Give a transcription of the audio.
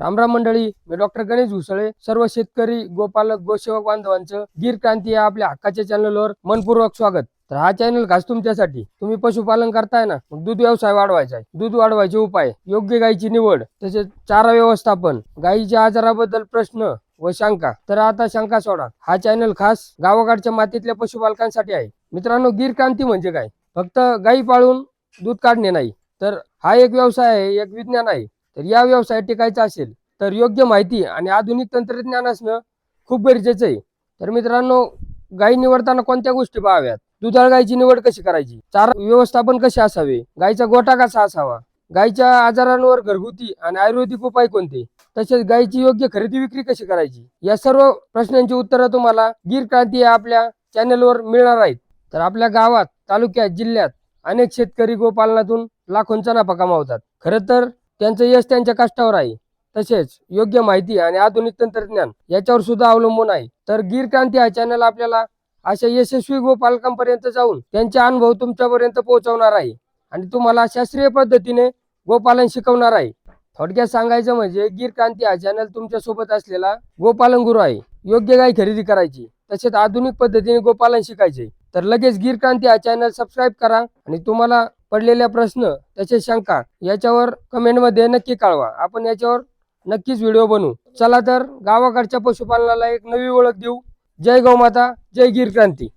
रामराम मंडळी मी डॉक्टर गणेश घुसळे सर्व शेतकरी गोपालक गोसेवक बांधवांचं गीर क्रांती या आपल्या हक्काच्या चॅनलवर मनपूर्वक स्वागत. तर हा चॅनल खास तुमच्यासाठी. तुम्ही पशुपालन करताय ना मग दूध व्यवसाय वाढवायचा आहे. दूध वाढवायचे उपाय योग्य गायीची निवड तसेच चारा व्यवस्थापन गायीच्या आजाराबद्दल प्रश्न व शंका. तर आता शंका सोडा. हा चॅनल खास गावाकडच्या मातीतल्या पशुपालकांसाठी आहे. मित्रांनो गीर क्रांती म्हणजे काय? फक्त गायी पाळून दूध काढणे नाही. तर हा एक व्यवसाय आहे एक विज्ञान आहे. तर या व्यवसायात टिकायचं असेल तर योग्य माहिती आणि आधुनिक तंत्रज्ञान असणं खूप गरजेचं आहे. तर मित्रांनो गाई निवडताना कोणत्या गोष्टी पाहाव्यात? दुधाळ गायीची निवड कशी करायची? चारा व्यवस्थापन कसे असावे? गायीचा गोठा कसा असावा? गायीच्या आजारांवर घरगुती आणि आयुर्वेदिक उपाय कोणते? तसेच गायीची योग्य खरेदी विक्री कशी करायची? या सर्व प्रश्नांची उत्तरं तुम्हाला गीर क्रांती आपल्या चॅनलवर मिळणार आहेत. तर आपल्या गावात तालुक्यात जिल्ह्यात अनेक शेतकरी गोपालनातून लाखोंचा नफा कमावतात. खरं तर त्यांचं यश त्यांच्या कष्टावर आहे. तसेच योग्य माहिती आणि आधुनिक तंत्रज्ञान याच्यावर सुद्धा अवलंबून आहे. तर गीर क्रांती हा चॅनल आपल्याला अशा यशस्वी गोपालकांपर्यंत जाऊन त्यांचे अनुभव तुमच्यापर्यंत पोहोचवणार आहे. आणि तुम्हाला शास्त्रीय पद्धतीने गोपालन शिकवणार आहे. थोडक्यात सांगायचं म्हणजे गीर क्रांती हा चॅनल तुमच्यासोबत असलेला गोपालन गुरु आहे. योग्य गाय खरेदी करायची तसेच आधुनिक पद्धतीने गोपालन शिकायचे. तर लगेच गीर क्रांती हा चॅनल सबस्क्राईब करा आणि तुम्हाला पडलेल्या प्रश्न त्याचे शंका याच्यावर कमेंटमध्ये नक्की कळवा. आपण याच्यावर नक्कीच व्हिडिओ बनवू. चला तर गावाकडच्या पशुपालनाला एक नवी ओळख देऊ. जय गौमाता जय गिर क्रांती.